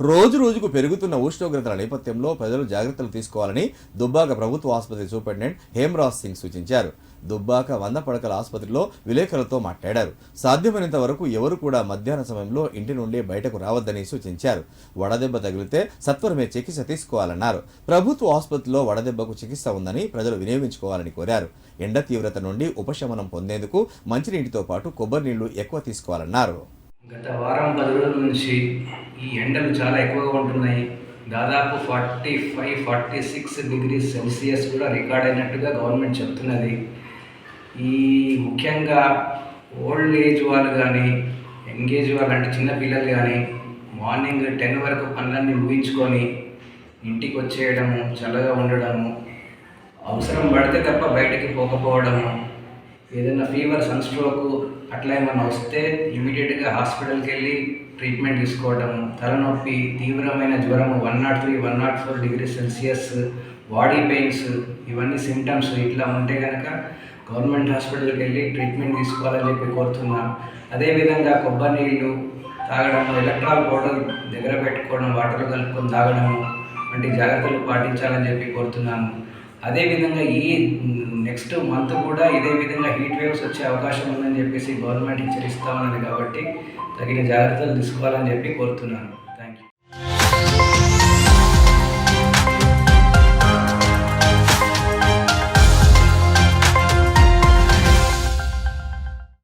రోజు రోజుకు పెరుగుతున్న ఉష్ణోగ్రతల నేపథ్యంలో ప్రజలు జాగ్రత్తలు తీసుకోవాలని దుబ్బాక ప్రభుత్వ ఆసుపత్రి సూపరింటెండెంట్ హేమరాజ్ సింగ్ సూచించారు. దుబ్బాక వంద పడకల ఆసుపత్రిలో విలేకరులతో మాట్లాడారు. సాధ్యమైనంత వరకు ఎవరు కూడా మధ్యాహ్న సమయంలో ఇంటి నుండి బయటకు రావద్దని సూచించారు. వడదెబ్బ తగిలితే సత్వరమే చికిత్స తీసుకోవాలన్నారు. ప్రభుత్వ ఆసుపత్రిలో వడదెబ్బకు చికిత్స ఉందని ప్రజలు వినియోగించుకోవాలని కోరారు. ఎండ తీవ్రత నుండి ఉపశమనం పొందేందుకు మంచినీటితో పాటు కొబ్బరి నీళ్ళు ఎక్కువ తీసుకోవాలన్నారు. గత వారం పది రోజుల నుంచి ఈ ఎండలు చాలా ఎక్కువగా ఉంటున్నాయి. దాదాపు forty five forty six degree celsius కూడా రికార్డ్ అయినట్టుగా గవర్నమెంట్ చెప్తున్నది. ఈ ముఖ్యంగా ఓల్డ్ ఏజ్ వాళ్ళు కానీ ఎంగేజ్ వాళ్ళు అంటే చిన్నపిల్లలు కానీ మార్నింగ్ టెన్ వరకు పనులన్నీ ముగించుకొని ఇంటికి వచ్చేయడము చల్లగా ఉండడము అవసరం పడితే తప్ప బయటికి పోకపోవడము ఏదైనా ఫీవర్ సన్ స్ట్రోక్ అట్లా ఏమైనా వస్తే ఇమీడియట్గా హాస్పిటల్కి వెళ్ళి ట్రీట్మెంట్ తీసుకోవడం తలనొప్పి తీవ్రమైన జ్వరం one nought three one nought four degree celsius body pains ఇవన్నీ సిమ్టమ్స్ ఇట్లా ఉంటే కనుక గవర్నమెంట్ హాస్పిటల్కి వెళ్ళి ట్రీట్మెంట్ తీసుకోవాలని చెప్పి కోరుతున్నాం. అదేవిధంగా కొబ్బరి నీళ్ళు తాగడం ఎలక్ట్రాల్ పౌడర్ దగ్గర పెట్టుకోవడం వాటర్ కలుపుకొని తాగడము వంటి జాగ్రత్తలు పాటించాలని చెప్పి కోరుతున్నాను. అదేవిధంగా ఈ నెక్స్ట్ మంత్ కూడా ఇదే విధంగా హీట్ వేవ్స్ వచ్చే అవకాశం ఉందని చెప్పేసి గవర్నమెంట్ హెచ్చరిస్తా ఉన్నది కాబట్టి తగిన జాగ్రత్తలు తీసుకోవాలని చెప్పి కోరుతున్నాను.